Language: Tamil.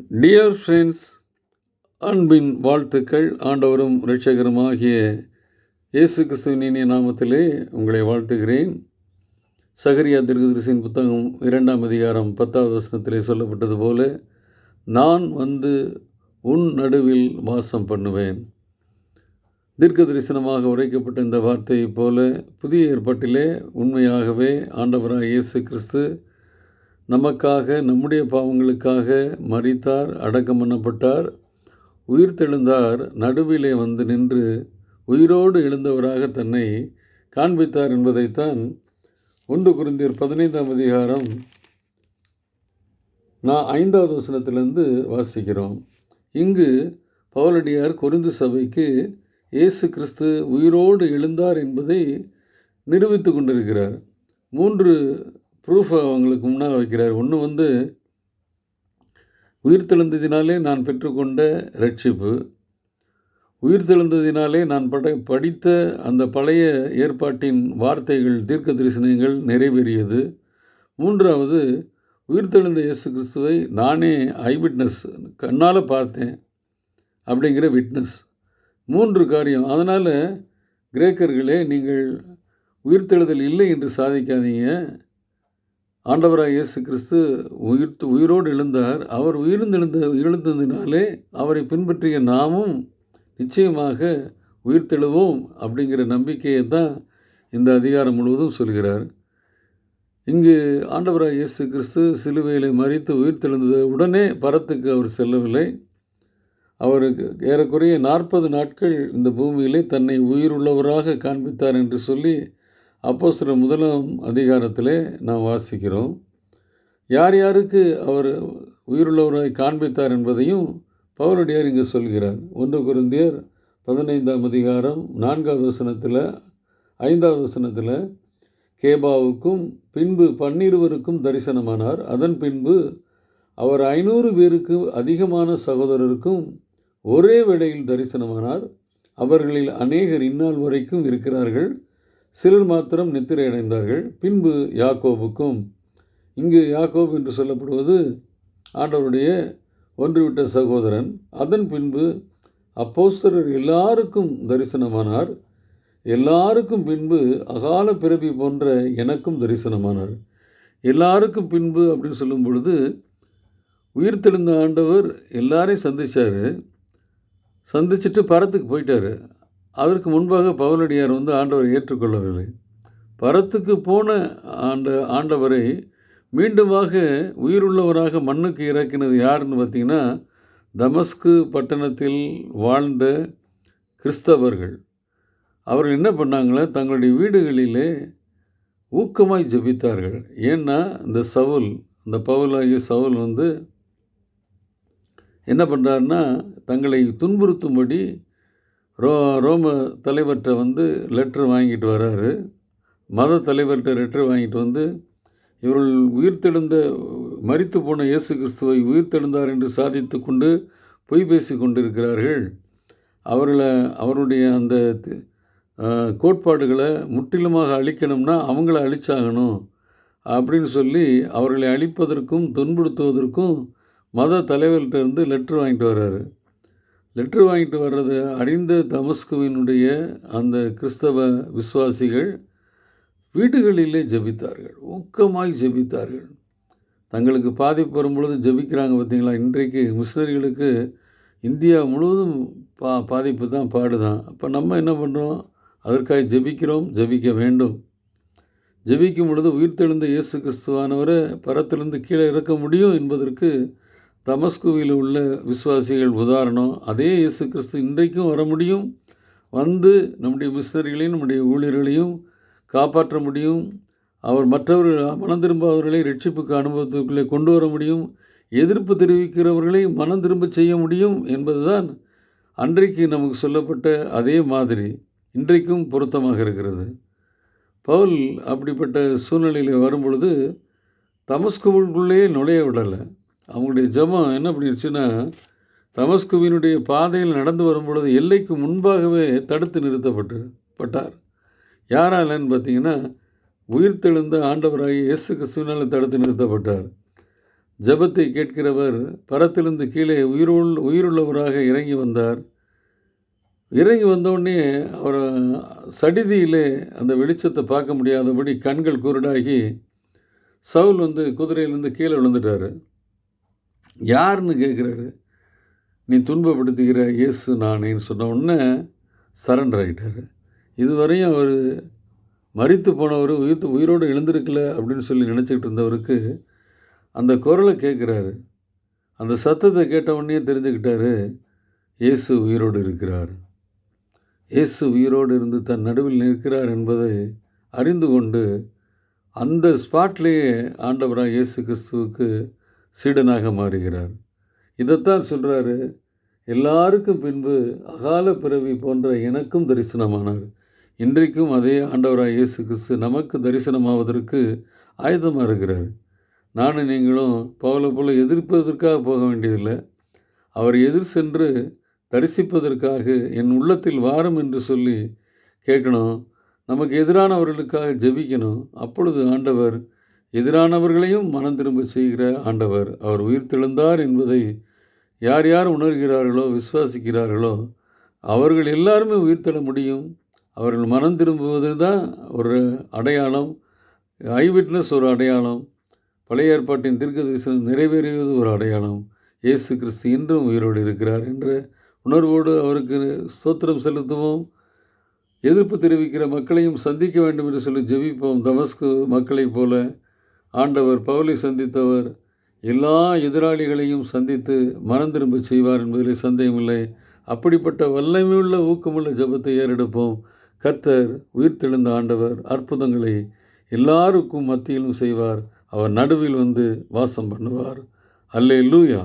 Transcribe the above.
டியர் ஃப்ரெண்ட்ஸ் அன்பின் வாழ்த்துக்கள். ஆண்டவரும் ரட்சகருமாகிய இயேசு கிறிஸ்துவின் இனிய நாமத்திலே உங்களை வாழ்த்துகிறேன். சகரியா திருகதரிசின் புத்தகம் இரண்டாம் அதிகாரம் பத்தாவது வசனத்திலே சொல்லப்பட்டது போல நான் வந்து உன் நடுவில் வாசம் பண்ணுவேன். தீர்க்க தரிசனமாக உரைக்கப்பட்ட இந்த வார்த்தையைப் போல புதிய ஏற்பாட்டிலே உண்மையாகவே ஆண்டவராக இயேசு கிறிஸ்து நமக்காக நம்முடைய பாவங்களுக்காக மறித்தார் அடக்கம் பண்ணப்பட்டார். உயிர் தெழுந்தார் நடுவிலே வந்து நின்று உயிரோடு எழுந்தவராக தன்னை காண்பித்தார் என்பதைத்தான் ஒன்று குருந்தியர் பதினைந்தாம் அதிகாரம் நான் ஐந்தாவது வசனத்திலிருந்து வாசிக்கிறோம். இங்கு பவலடியார் கொரிந்து சபைக்கு இயேசு கிறிஸ்து உயிரோடு எழுந்தார் என்பதை நிரூபித்து கொண்டிருக்கிறார். மூன்று ப்ரூஃப் அவங்களுக்கு முன்னால் வைக்கிறார். ஒன்று வந்து உயிர்த்தெழுந்ததினாலே நான் பெற்றுக்கொண்ட ரட்சிப்பு. உயிர்த்தெழுந்ததினாலே நான் பட படித்த அந்த பழைய ஏற்பாட்டின் வார்த்தைகள் தீர்க்க தரிசனங்கள் நிறைவேறியது. மூன்றாவது உயிர்த்தெழுந்த இயேசு கிறிஸ்துவை நானே ஐவிட்னஸ் கண்ணால் பார்த்தேன் அப்படிங்கிற விட்னஸ் மூன்று காரியம். அதனால் கிரேக்கர்களே நீங்கள் உயிர்த்தெழுதல் இல்லை என்று சாதிக்காதீங்க. ஆண்டவராக இயேசு கிறிஸ்து உயிர்த்து உயிரோடு எழுந்தார். அவர் உயிர்ந்தெழுந்த எழுந்ததினாலே அவரை பின்பற்றிய நாமும் நிச்சயமாக உயிர்த்தெழுவோம் அப்படிங்கிற நம்பிக்கையை தான் இந்த அதிகாரம் முழுவதும் சொல்கிறார். இங்கு ஆண்டவராக இயேசு கிறிஸ்து சிலுவையிலே மறித்து உயிர்த்தெழுந்தது உடனே பரத்துக்கு அவர் செல்லவில்லை. அவருக்கு ஏறக்குறைய நாற்பது நாட்கள் இந்த பூமியிலே தன்னை உயிருள்ளவராக காண்பித்தார் என்று சொல்லி அப்போ சில முதலாம் அதிகாரத்திலே நாம் வாசிக்கிறோம். யார் யாருக்கு அவர் உயிருள்ளவராய் காண்பித்தார் என்பதையும் பவுலடியார் இங்கு சொல்கிறார். ஒன்று குருந்தியர் பதினைந்தாம் அதிகாரம் நான்காவது வசனத்தில் ஐந்தாவது வசனத்தில் கேபாவுக்கும் பின்பு பன்னிருவருக்கும் தரிசனமானார். அதன் பின்பு அவர் ஐநூறு பேருக்கு அதிகமான சகோதரருக்கும் ஒரே வேளையில் தரிசனமானார். அவர்களில் அநேகர் இந்நாள் வரைக்கும் இருக்கிறார்கள். சிலர் மாத்திரம் நித்திரை அடைந்தார்கள் பின்பு யாக்கோபுக்கும் இங்கு யாக்கோப் என்று சொல்லப்படுவது ஆண்டவருடைய ஒன்றுவிட்ட சகோதரன். அதன் பின்பு அப்போஸ்தரர் எல்லாருக்கும் தரிசனமானார். எல்லாருக்கும் பின்பு அகால பிறவி போன்ற எனக்கும் தரிசனமானார். எல்லாருக்கும் பின்பு அப்படின்னு சொல்லும் பொழுது உயிர்த்தெழுந்த ஆண்டவர் எல்லாரையும் சந்தித்தார் சந்திச்சுட்டு பரத்துக்கு போயிட்டார். அதற்கு முன்பாக பவுலடியார் வந்து ஆண்டவரை ஏற்றுக்கொள்ளவில்லை. பரத்துக்கு போன ஆண்ட ஆண்டவரை மீண்டுமாக உயிருள்ளவராக மண்ணுக்கு இறக்கினது யாருன்னு பார்த்தீங்கன்னா தமஸ்கு பட்டணத்தில் வாழ்ந்த கிறிஸ்தவர்கள். அவர்கள் என்ன பண்ணாங்களே? தங்களுடைய வீடுகளிலே ஊக்கமாய் ஜபித்தார்கள். ஏன்னா இந்த சவுல் இந்த பவுலாகிய சவுல் வந்து என்ன பண்ணுறாருன்னா தங்களை துன்புறுத்தும்படி ரோ ரோம தலைவர்கிட்ட வந்து லெட்ரு வாங்கிட்டு வர்றாரு மத தலைவர்கிட்ட லெட்ரு வாங்கிட்டு வந்து இவர்கள் உயிர்த்தெழுந்த மறித்து போன இயேசு கிறிஸ்துவை உயிர்த்தெழுந்தார் என்று சாதித்து கொண்டு பொய் பேசி கொண்டிருக்கிறார்கள். அவர்களை அவருடைய அந்த கோட்பாடுகளை முற்றிலுமாக அழிக்கணும்னா அவங்கள அழிச்சாகணும் அப்படின்னு சொல்லி அவர்களை அழிப்பதற்கும் துன்புறுத்துவதற்கும் மத தலைவர்கிட்ட இருந்து லெட்ரு வாங்கிட்டு வர்றாரு லெட்ரு வாங்கிட்டு வர்றது அறிந்த தமஸ்குவினுடைய அந்த கிறிஸ்தவ விசுவாசிகள் வீடுகளிலே ஜபித்தார்கள் ஊக்கமாய் ஜபித்தார்கள். தங்களுக்கு பாதிப்பு வரும்பொழுது ஜபிக்கிறாங்க பார்த்தீங்களா? இன்றைக்கு மிஷினரிகளுக்கு இந்தியா முழுவதும் பா பாதிப்பு தான் பாடு தான் அப்போ நம்ம என்ன பண்ணுறோம் அதற்காக ஜபிக்கிறோம் ஜபிக்க வேண்டும். ஜபிக்கும் பொழுது உயிர்த்தெழுந்த இயேசு கிறிஸ்துவானவரை பரத்திலிருந்து கீழே இறக்க முடியும் என்பதற்கு தமஸ்குவில் உள்ள விசுவாசிகள் உதாரணம் அதே இயேசு கிறிஸ்து இன்றைக்கும் வர முடியும். வந்து நம்முடைய மிஷினரிகளையும் நம்முடைய ஊழியர்களையும் காப்பாற்ற முடியும். அவர் மற்றவர்கள் மனம் திரும்பாதவர்களை ரட்சிப்புக்கு அனுபவத்துக்குள்ளே கொண்டு வர முடியும். எதிர்ப்பு தெரிவிக்கிறவர்களை மனம் திரும்ப செய்ய முடியும் என்பதுதான் அன்றைக்கு நமக்கு சொல்லப்பட்ட அதே மாதிரி இன்றைக்கும் பொருத்தமாக இருக்கிறது. பவுல் அப்படிப்பட்ட சூழ்நிலையில் வரும்பொழுது தமஸ்குவுக்குள்ளே நுழைய விடலை. அவங்களுடைய ஜபம் என்ன பண்ணிடுச்சுன்னா தமஸ்குவினுடைய பாதையில் நடந்து வரும்பொழுது எல்லைக்கு முன்பாகவே தடுத்து நிறுத்தப்பட்டு பட்டார் யாராலன்னு பார்த்தீங்கன்னா உயிர்த்தெழுந்த ஆண்டவராகி இயேசு கிறிஸ்துவினால் தடுத்து நிறுத்தப்பட்டார். ஜெபத்தை கேட்கிறவர் பரத்திலிருந்து கீழே உயிருள் உயிருள்ளவராக இறங்கி வந்தார். இறங்கி வந்தோடனே அவர் சடிதியிலே அந்த வெளிச்சத்தை பார்க்க முடியாதபடி கண்கள் குருடாகி சவுல் வந்து குதிரையிலேருந்து கீழே விழுந்துட்டார். யாருன்னு கேட்குறாரு? நீ துன்பப்படுத்துகிற இயேசு நானேன்னு சொன்ன உடனே சரண்டர் ஆகிட்டார் இதுவரையும் அவர் மறித்து போனவர் உயிர்த்து உயிரோடு எழுந்திருக்கல அப்படின்னு சொல்லி நினச்சிக்கிட்டு இருந்தவருக்கு அந்த குரலை கேட்குறாரு. அந்த சத்தத்தை கேட்ட உடனே தெரிஞ்சுக்கிட்டாரு இயேசு உயிரோடு இருக்கிறார். இயேசு உயிரோடு இருந்து தன் நடுவில் நிற்கிறார் என்பதை அறிந்து கொண்டு அந்த ஸ்பாட்லேயே ஆண்டவராக இயேசு கிறிஸ்துவுக்கு சீடனாக மாறுகிறார். இதைத்தான் சொல்கிறாரு எல்லாருக்கும் பின்பு அகால பிறவி போன்ற எனக்கும் தரிசனமானார். இன்றைக்கும் அதே ஆண்டவராக இயேசு கிறிஸ்து நமக்கு தரிசனமாவதற்கு ஆயுதமாக இருக்கிறார் நானும் நீங்களும் பவுலை போல எதிர்ப்பதற்காக போக வேண்டியதில்லை. அவர் எதிர் சென்று தரிசிப்பதற்காக என் உள்ளத்தில் வாரும் என்று சொல்லி கேட்கணும். நமக்கு எதிரானவர்களுக்காக ஜெபிக்கணும். அப்பொழுது ஆண்டவர் எதிரானவர்களையும் மனம் திரும்ப செய்கிற ஆண்டவர். அவர் உயிர்த்தெழுந்தார் என்பதை யார் யார் உணர்கிறார்களோ விசுவாசிக்கிறார்களோ அவர்கள் எல்லாருமே உயிர்த்தெழ முடியும். அவர்கள் மனம் திரும்புவது தான் ஒரு அடையாளம் ஐ விட்னஸ் ஒரு அடையாளம் பழைய ஏற்பாட்டின் தீர்க்க தரிசனம் நிறைவேறியது ஒரு அடையாளம். இயேசு கிறிஸ்து இன்றும் உயிரோடு இருக்கிறார் என்ற உணர்வோடு அவருக்கு ஸ்தோத்திரம் செலுத்துவோம். எதிர்ப்பு தெரிவிக்கிற மக்களையும் சந்திக்க வேண்டும் என்று சொல்லி ஜெபிப்போம். தமஸ்கு மக்களைப் போல ஆண்டவர் பவுலை சந்தித்தவர். எல்லா எதிராளிகளையும் சந்தித்து மனம் திரும்ப செய்வார் என்பதில் சந்தேகமில்லை. அப்படிப்பட்ட வல்லமையுள்ள ஊக்கமுள்ள ஜெபத்தை ஏறெடுப்போம். கர்த்தர் உயிர்த்தெழுந்த ஆண்டவர் அற்புதங்களை எல்லாருக்கும் மத்தியிலும் செய்வார். அவர் நடுவில் வந்து வாசம் பண்ணுவார். அல்லே லூயா